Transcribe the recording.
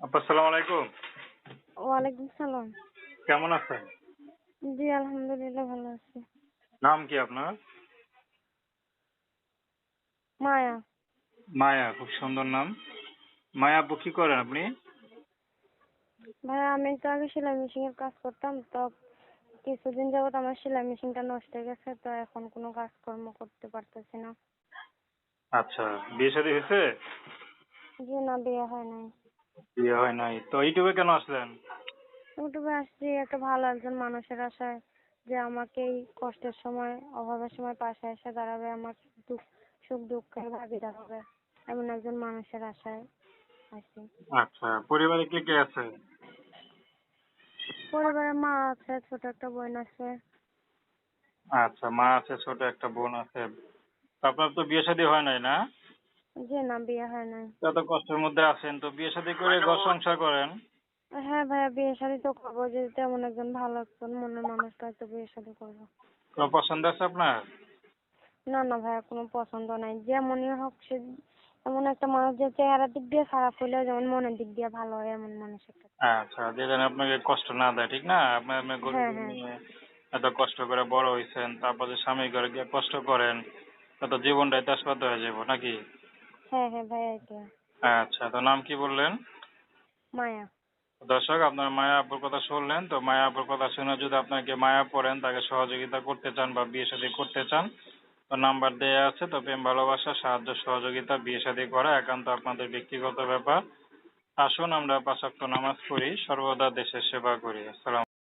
আপা আসসালামু আলাইকুম। ওয়ালাইকুম সালাম। কেমন আছেন? জি আলহামদুলিল্লাহ ভালো আছি। নাম কি আপনার? মায়া। মায়া খুব সুন্দর নাম। মায়া আপু কি করেন আপনি? ভাই আমি তো আগে সেলাই মেশিন এর কাজ করতাম তো কিছুদিন যাবত আমার সেলাই মেশিনটা নষ্ট হয়ে গেছে তো এখন কোনো কাজকর্ম করতে পারতেছি না। আচ্ছা বিয়ে শাদী হয়েছে? জি না বিয়ে হয় নাই। বিয়ে হয় নাই। তো ইউটিউবে কেন আসলেন? ইউটিউবে আসছি একটা ভালো একজন মানুষের আশায় যে আমাকে এই কষ্টের সময় অভাবের সময় পাশে এসে দাঁড়াবে আমার দুঃখ সুখ দুঃখের ভাগিদার হবে এমন একজন মানুষের আশায় আসি আচ্ছা পরিবারে কে কে আছে? পরিবারে মা আছে ছোট একটা বোন আছে। আচ্ছা মা আছে ছোট একটা বোন আছে। তো আপনার তো বিয়ে শাদী হয় নাই না? জি না বিয়ে হয় নাই। এত কষ্টের মধ্যে আছেন তো বিয়ে শাদী করে ঘর সংসার করেন? হ্যাঁ ভাইয়া বিয়ে শাদী তো করব। যদি তেমন একজন ভালো একজন মনের মানুষ পাই তো বিয়ে শাদী করব। কোনো পছন্দ আছে আপনার? না না ভাইয়া কোনো পছন্দ নাই। যেমনই হোক সে এমন একটা মানুষ যে চেহারার দিক দিয়ে খারাপ হলেও যেমন মনের দিক দিয়ে ভালো হয় এমন মানুষ একটা আচ্ছা যে যেন আপনাকে কষ্ট না দেয় ঠিক না? আপনার আপনার গরিব হ্যাঁ, হ্যাঁ। এত কষ্ট করে বড় হয়েছেন তারপর যে স্বামী ঘরে গিয়ে কষ্ট করেন তত জীবনটাই তেজপাত হয়ে যাব নাকি? হ্যাঁ হ্যাঁ ভাইয়া এটা আচ্ছা তো নাম কি বললেন? মায়া। দর্শক আপনার মায়া আপুর কথা শুনলেন তো মায়া আপুর কথা শুনে যদি আপনাকে মায়া পড়েন তাকে সহযোগিতা করতে চান বা বিয়ে শাদী করতে চান তো নাম্বার দেয়া আছে তো প্রেম ভালোবাসা সাহায্য সহযোগিতা বিয়ে শাদী করা একান্ত আপনাদের ব্যক্তিগত ব্যাপার। আসুন আমরা পাঁচাক্ত নামাজ পড়ি সর্বদা দেশের সেবা করি। আসসালাম